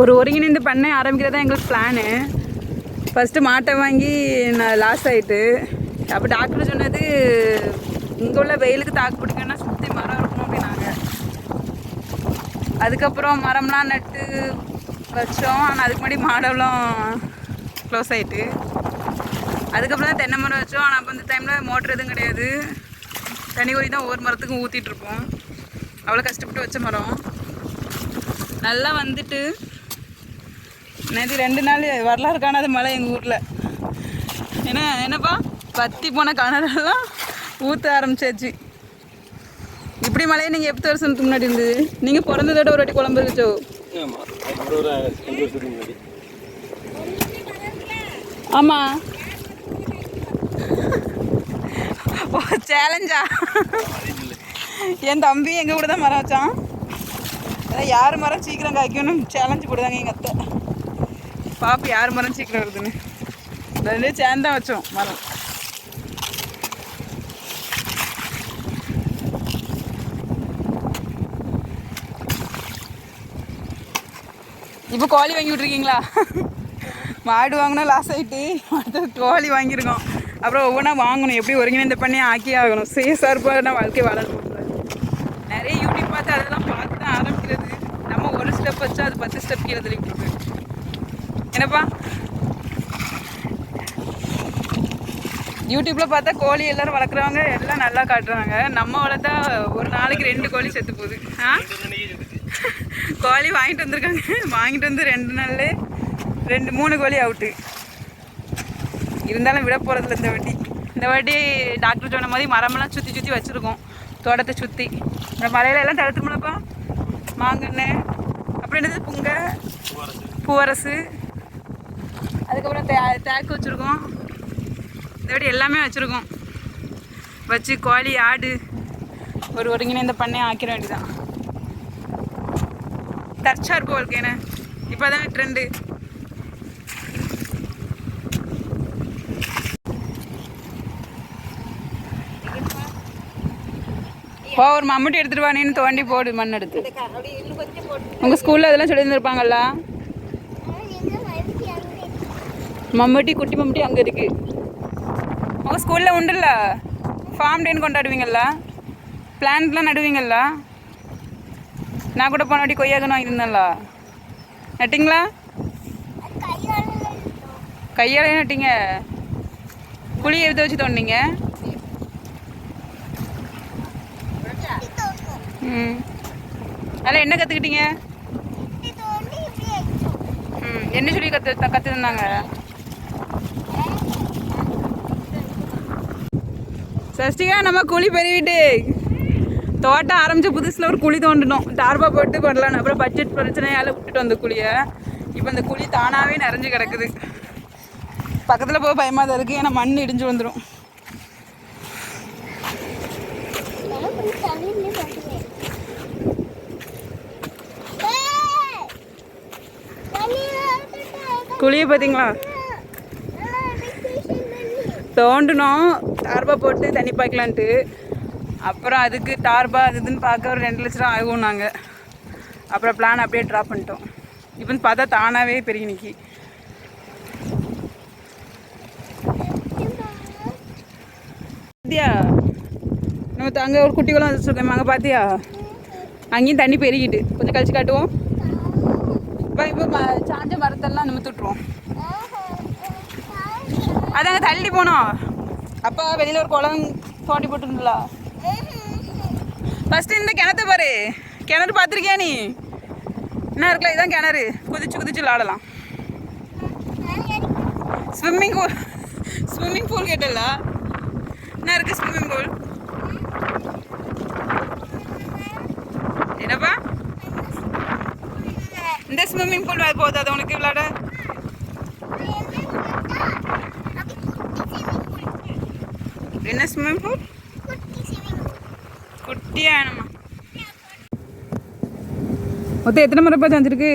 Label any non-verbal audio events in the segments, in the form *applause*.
ஒரு ஒருங்கிணைந்து பண்ண ஆரம்பிக்கிறதா எங்களுக்கு பிளானு ஃபஸ்ட்டு மாட்டை வாங்கி நான் லாஸ் ஆகிட்டு அப்போ டாக்டர் சொன்னது இங்கே உள்ள வெயிலுக்கு தாக்கு பிடிக்கணும்னா சுற்றி மரம் இருக்கணும் அப்படின்னாங்க. அதுக்கப்புறம் மரம்லாம் நட்டு வச்சோம். ஆனால் அதுக்கு முன்னாடி மாடெல்லாம் க்ளோஸ் ஆகிட்டு அதுக்கப்புறம் தான் தென்னை மரம் வச்சோம். ஆனால் அப்போ அந்த டைமில் மோட்ரு எதுவும் கிடையாது. தனி ஊறி தான் ஒவ்வொரு மரத்துக்கும் ஊற்றிட்டுருப்போம் அவ்வளோ கஷ்டப்பட்டு வச்ச மரம். நல்லா வந்துட்டு நேற்று ரெண்டு நாள் வரலாறு காணாத மழை எங்கள் ஊரில். என்ன என்னப்பா? பத்தி போன கிணறெல்லாம் ஊற்ற ஆரம்பிச்சாச்சு. இப்படி மழையை நீங்கள் எத்தனை வருஷத்துக்கு முன்னாடி இருந்தது? நீங்கள் பிறந்ததோட ஒரு வாட்டி குழம்பு முன்னாடி. ஆமாம் ஓ சேலஞ்சா என் தம்பி எங்கள் கூட தான் மரம் வச்சான். அதான் யார் மரம் சீக்கிரம் காய்க்கணும் சேலஞ்சு போடுதாங்க எங்கள் அத்தை. பாப்பு யார் மரம் சீக்கிரம் வருதுன்னு. ரெண்டு சேர்ந்து தான் வச்சோம் மரம். இப்போ கோழி வாங்கி விட்ருக்கீங்களா மாடு வாங்கினா லாஸ் ஆகிட்டு அடுத்தது கோழி வாங்கியிருக்கோம். அப்புறம் ஒவ்வொன்றா வாங்கணும் எப்படி ஒருங்கிணைந்த பண்ணி ஆக்கி ஆகணும். சேசார்பான வாழ்க்கை வாழணும். நிறைய யூடியூப் பார்த்து அதெல்லாம் பார்த்து தான் ஆரம்பிக்கிறது. நம்ம ஒரு ஸ்டெப் வச்சா அது பத்து ஸ்டெப் கீழே தள்ளிட்டு என்னப்பா? யூடியூப்பில் பார்த்தா கோழி எல்லாரும் வளர்க்குறவங்க எல்லாம் நல்லா காட்டுறாங்க. நம்ம வளர்த்தா ஒரு நாளைக்கு ரெண்டு கோழி செத்து போகுது. ஆ? கோழி வாங்கிட்டு வந்திருக்காங்க. வாங்கிட்டு வந்து ரெண்டு நாள்ல ரெண்டு மூணு கோழி அவுட்டு இருந்தாலும் விட போகிறதில்ல இந்த வாட்டி. இந்த வாட்டி டாக்டர் சொன்ன மாதிரி மரமெல்லாம் சுற்றி சுற்றி வச்சுருக்கோம். தோட்டத்தை சுற்றி இந்த மலையில எல்லாம் தடுத்துமுலப்பா மாங்கன்று. அப்புறம் என்னது? புங்க. பூவரசு அதுக்கப்புறம் தே தேக்கு வச்சுருக்கோம். இந்த வாட்டி எல்லாமே வச்சுருக்கோம். வச்சு கோழி ஆடு ஒரு ஒருங்கிணைந்த பண்ணையை ஆக்கிட வேண்டியதான் தற்சார்பு வாழ்க்கைன்னு இப்போ தான் ட்ரெண்டு போ ஒரு மம்முட்டி எடுத்துட்டு வா நீன்னு தோண்டி போடு மண் எடுத்து உங்கள் ஸ்கூலில் அதெல்லாம் சொல்லியிருந்துருப்பாங்கல்ல? மம்முட்டி குட்டி மம்முட்டி அங்கே இருக்கு. உங்கள் ஸ்கூலில் உண்டுல்ல? ஃபார்ம் டேன்னு கொண்டாடுவீங்கல்ல? பிளான்ட்லாம் நடுவீங்கல்ல? நான் கூட போன வாட்டி கொய்யாக்கணும் வாங்கியிருந்தேன்ல. நட்டிங்களா? கையாலே நட்டிங்க. குழி எடுத்து வச்சு தோண்டிங்க ம். அதில் என்ன கற்றுக்கிட்டீங்க ம் என்ன சொல்லி கற்று கற்றுருந்தாங்க சஷ்டிகா நம்ம குழி பெருவிட்டு. தோட்டம் ஆரம்பிச்ச புதுசில் ஒரு குழி தோண்டணும் டார்பா போட்டு பண்ணலாம் அப்புறம் பட்ஜெட் பிரச்சனையால் விட்டுட்டு வந்த குழியை. இப்போ அந்த குழி தானாகவே நிறைஞ்சு கிடக்குது. பக்கத்தில் போக பயமாக தான் இருக்குது ஏன்னா மண் இடிஞ்சு வந்துடும் குழியை பார்த்தீங்களா தோண்டினோம். டார்பா போட்டு தண்ணி பாய்க்கலான்ட்டு. அப்புறம் அதுக்கு தார்பா அது இதுன்னு பார்க்க ஒரு ரெண்டு லட்ச ரூபா ஆகும் நாங்கள் அப்புறம் பிளான் அப்படியே ட்ராப் பண்ணிட்டோம். இப்போ பார்த்தா தானாகவே பெரிய நிற்கி பாத்தியா? நம்ம அங்கே ஒரு குட்டி குளம் வச்சுருக்கோம் அங்கே பார்த்தியா அங்கேயும் தண்ணி பெருகிட்டு. கொஞ்சம் கழிச்சு காட்டுவோம். இப்போ இப்போ ம- சாஞ்ச மரத்தெல்லாம் நம்ம துட்டுருவோம். அதாங்க தள்ளி போனோம். அப்பா வெளியில் ஒரு குளம் தோண்டி போட்டுருந்தல ஃபஸ்ட்டு இந்த கிணத்த பாரு. கிணறு பார்த்துருக்கியா நீ? என்ன இருக்கல இதான் கிணறு. குதிச்சு குதிச்சு விளாடலாம். ஸ்விம்மிங் பூல் ஸ்விம்மிங் பூல் கேட்டல என்ன இருக்கு ஸ்விம்மிங் பூல் என்னப்பா? இந்த ஸ்விம்மிங் பூல் போதாது உனக்கு விளாட. என்ன ஸ்விம்மிங் பூல் குட்டியா வேணுமா மொத்தம் எத்தனை முறை பார்த்து வந்துருக்கு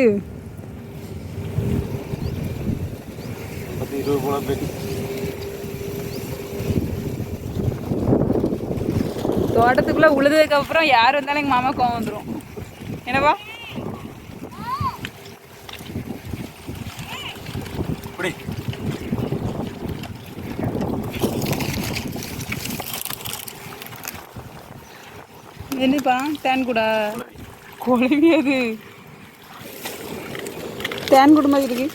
பத்து இருபது போல போயிட்டு. தோட்டத்துக்குள்ளே உழுதுக்கு அப்புறம் யார் வந்தாலும் எங்கள் மாமா கோவம் வந்துடும் என்னப்பா எப்படி என்னப்பா தேன் கூடா? குழவி அது. தேன் கூட மாதிரி இருக்கு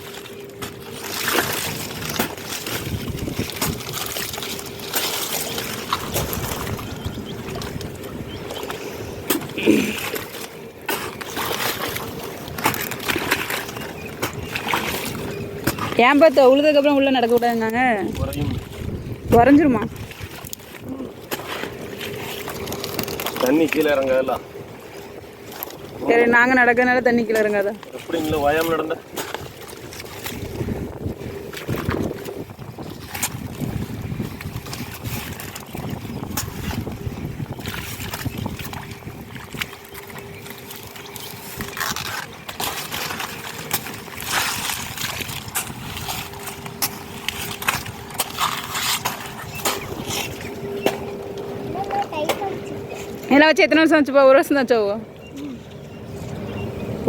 ஏன் பார்த்தா உழுதுக்கப்புறம் உள்ளே நடக்க விடாதுங்க குறையும். குறைஞ்சிருமா? தண்ணி கீழே இறங்காதல்ல சரி நாங்கள் நடக்கிறனால தண்ணி கீழே இறங்காதா? எப்படி இல்லை வயாம நடந்த? வச்சு எத்தனை வருஷம் ஆச்சுப்பா ஒரு வருஷம் தான் ஆச்சோ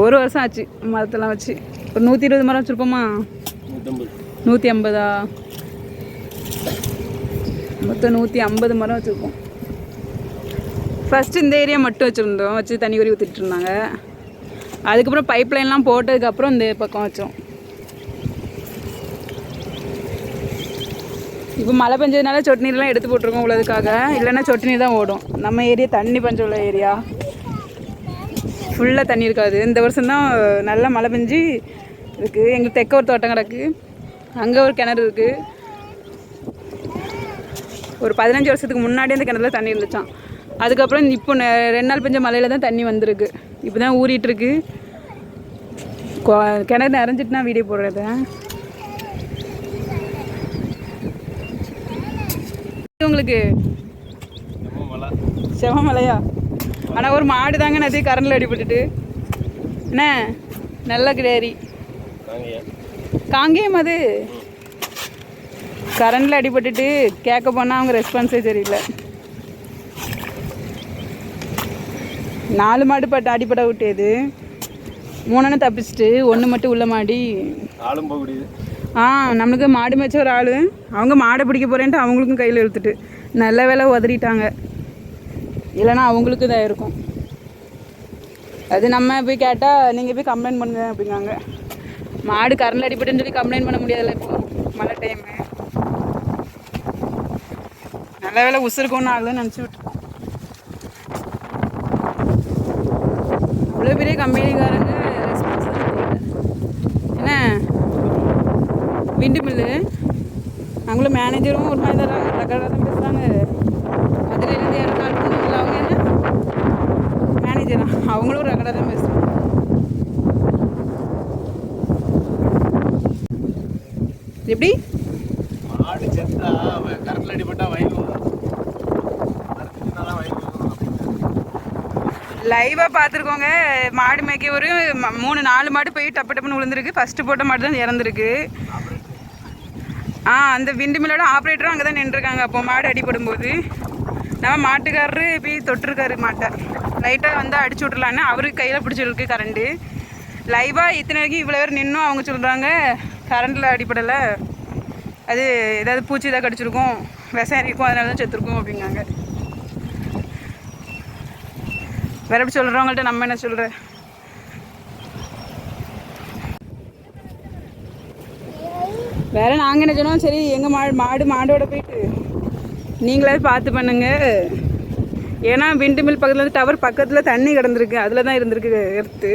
ஒரு வருஷம் ஆச்சு மரத்தெல்லாம் வச்சு. ஒரு நூற்றி இருபது மரம் வச்சுருப்போமா? நூற்றி ஐம்பதா? மொத்தம் நூற்றி ஐம்பது மரம் வச்சுருக்கோம் ஃபஸ்ட்டு இந்த ஏரியா மட்டும் வச்சுருந்தோம். வச்சு தண்ணி உரி ஊற்றிட்டு இருந்தாங்க. அதுக்கப்புறம் பைப் லைன்லாம் போட்டதுக்கப்புறம் இந்த பக்கம் வச்சோம். இப்போ மழை பெஞ்சதுனால சொட்டு நீர்லாம் எடுத்து போட்டிருக்கோம் உள்ளதுக்காக. இல்லைன்னா சொட்டு நீர் தான் ஓடும். நம்ம ஏரியா தண்ணி பஞ்சம் உள்ள ஏரியா. ஃபுல்லாக தண்ணி இருக்காது. இந்த வருஷம் தான் நல்லா மழை பெஞ்சு இருக்குது எங்கள் தெக்க ஒரு தோட்டம் கிடக்கு. அங்கே ஒரு கிணறு இருக்குது ஒரு பதினஞ்சு வருஷத்துக்கு முன்னாடி அந்த கிணத்துல தண்ணி இருந்துச்சான் அதுக்கப்புறம் இப்போ ரெண்டு நாள் பெஞ்ச மழையில் தான் தண்ணி வந்திருக்கு. இப்போ தான் ஊறிட்டுருக்கு கிணறு நிறைஞ்சிட்டுனா வீடியோ போடுறேன் உங்களுக்கு? செவமலையா ஆனால் ஒரு மாடு தாங்க நிறைய கரண்டில் அடிபட்டுட்டு. என்ன? நல்ல கிடேரி. காங்கேயம் அது? கரண்டில் அடிபட்டுட்டு கேட்க போனால் அவங்க ரெஸ்பான்ஸே சரியில்லை நாலு மாடு பட்டு அடிப்பட விட்டேது. மூணுன்னு தப்பிச்சிட்டு ஒன்று மட்டும் உள்ள மாடி. ஆளும் போக முடியுது. ஆ நம்மளுக்கு மாடு மேய்ச்ச ஒரு ஆள். அவங்க மாடை பிடிக்க போகிறேன்ட்டு அவங்களுக்கும் கையில் இழுத்துட்டு. நல்ல வேலை உதறிட்டாங்க. இல்லைன்னா அவங்களுக்கு இதாக இருக்கும். அது நம்ம போய் கேட்டால் நீங்கள் போய் கம்ப்ளைண்ட் பண்ணுங்க அப்படிங்காங்க மாடு கரண்டில் அடிபட்டுன்னு சொல்லி கம்ப்ளைண்ட் பண்ண முடியாதுல்ல இப்போ. மழை டைமு நல்ல வேலை உசுருக்கும்னு ஆகுதுன்னு நினச்சி விட்டுருக்கோம் அவ்வளோ பெரிய கம்பெனிக்காரங்க ரெஸ்பான்ஸ் என்ன விண்டு மில்லு அவங்களும் மேனேஜரும் ஒரு மாதிரி தராங்க ரெக்கார்டாக தான் பேசுகிறாங்க மதுரையிலேருந்து யாரும் கால் பண்ணாங்களா அவங்க என்ன? மேனேஜரா அவங்களும் ரெக்கார்டாக தான் பேசுகிறாங்க எப்படி? மாடு செத்தா கரண்டில் அடிபட்டா வயல் லைவாக பார்த்துருக்கோங்க. மாடு மேய்க்க ஒரு மூணு நாலு மாடு போய் டப்பு டப்புன்னு விழுந்திருக்கு ஃபஸ்ட்டு போட்ட மாடு தான் இறந்துருக்கு. ஆ அந்த விண்டு மில்லோட ஆப்ரேட்டரும் அங்கே தான் நின்றுருக்காங்க. அப்போ மாடு அடிபடும் போது நம்ம மாட்டுக்காரரு போய் தொட்டிருக்காரு மாட்டை. லைட்டாக வந்து அடிச்சு விட்றலான்னு அவருக்கு கையில் பிடிச்சிருக்கு கரண்ட்டு லைவாக இத்தனை வரைக்கும் இவ்வளோ பேர் நின்றும் அவங்க சொல்கிறாங்க கரண்டில் அடிப்படலை அது ஏதாவது பூச்சி தான் கடிச்சிருக்கும் விஷம் இருக்கும் அதனால தான் செத்துருக்கும் அப்படிங்காங்க வேற எப்படி சொல்கிறவங்கள்ட்ட நம்ம என்ன சொல்கிற வேற நாங்கள் என்ன சொன்னோம்? சரி எங்கள் மாடு மாடு மாடோட போயிட்டு நீங்களே பார்த்து பண்ணுங்க. ஏன்னா விண்டு மில் பக்கத்தில் வந்து டவர் பக்கத்தில் தண்ணி கிடந்திருக்கு. அதில் தான் இருந்திருக்கு எர்த்து.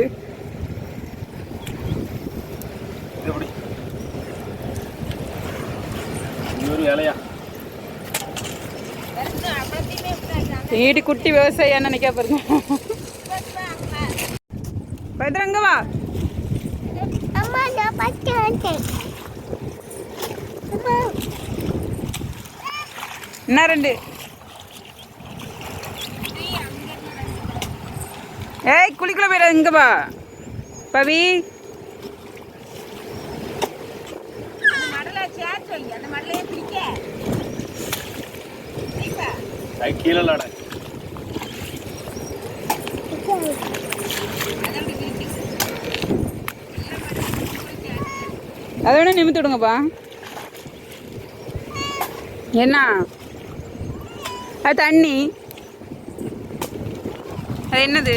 நீடி குட்டி விவசாயம் நினைக்க பாருங்க. பைத்திரங்க வா. அம்மா நான் என்ன ரெண்டு? ஏய் குளிக்குள்ள போயிட இங்க வா. பவி. கீழே அதை வேணா நிமித்து விடுங்கப்பா. என்ன? அது தண்ணி. அது என்னது?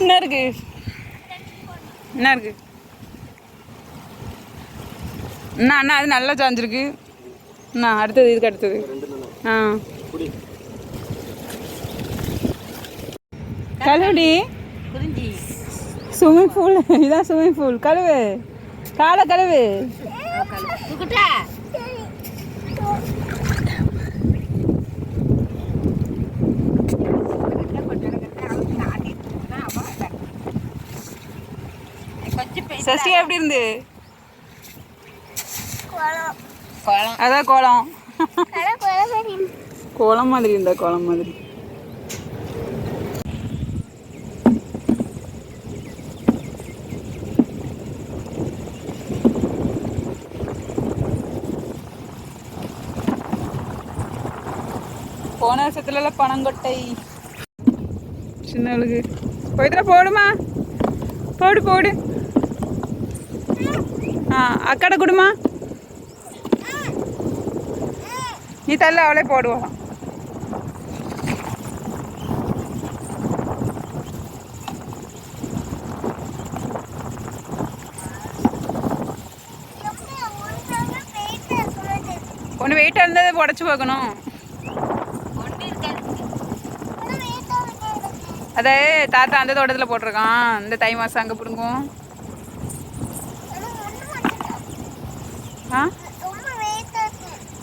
என்ன இருக்கு என்ன இருக்கு? அண்ணா அண்ணா அது நல்லா சாஞ்சிருக்கு அண்ணா அடுத்தது இதுக்கு அடுத்தது. ஆ. கழுவுடி. ஸ்விம்மிங் பூல் *laughs* இதான் ஸ்விம்மிங் பூல் கழுவு. காலை கழுவு. சசி எப்படி இருந்து? குளம். அதான் கோலம். கோலம் மாதிரி. இருந்தா கோலம் மாதிரி. போன வருஷத்துல பனங்கொட்டை சின்னவளுக்கு போயிட்டு போடுமா போடு போடு. ஆ அக்கடை கொடுமா. நீ தள்ள அவளே போடுவோம் ஒன்று வெயிட்டாக இருந்ததை உடச்சி பார்க்கணும். அதே தாத்தா அந்த தோட்டத்தில் போட்டிருக்கான். இந்த தை மாதம் அங்கே பிடுங்கும். ஆ.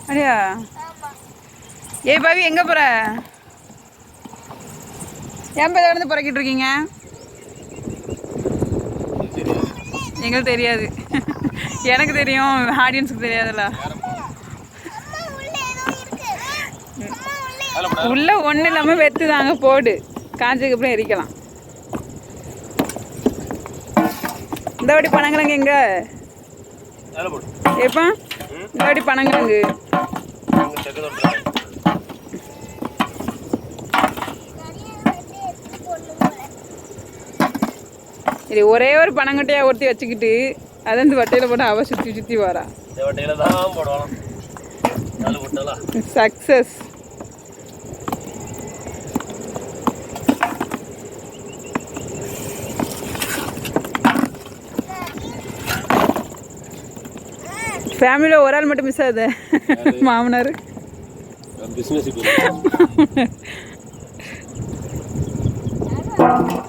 அப்படியா? ஆமா. ஏய் பாவி எங்கே போகிற ஏன் போய் வந்து புறக்கிட்டு இருக்கீங்க? எங்களுக்கு தெரியாது. எனக்கு தெரியும் ஆடியன்ஸுக்கு தெரியாதுல்ல. அம்மா, உள்ள ஏதோ இருக்கு. அம்மா, உள்ள அதில் போடா. உள்ள ஒன்றும் இல்லாமல் வெத்து தாங்க போடு. காஞ்சதுக்கு அப்புறம் எரிக்கலாம். இந்த வாட்டி பனங்கிழங்கு எங்க? எப்பா? வாட்டி பனங்கிழங்கு. இது ஒரே ஒரு பனங்கட்டையா ஒருத்தி வச்சுக்கிட்டு அதை இந்த வட்டையில் போட்டு அவ சுற்றி சுற்றி வரா. சக்ஸஸ் ஃபேமிலியில் ஒரு ஆள் மட்டும் மிஸ் ஆகுது. மாமனார். பிஸ்னஸ் *laughs*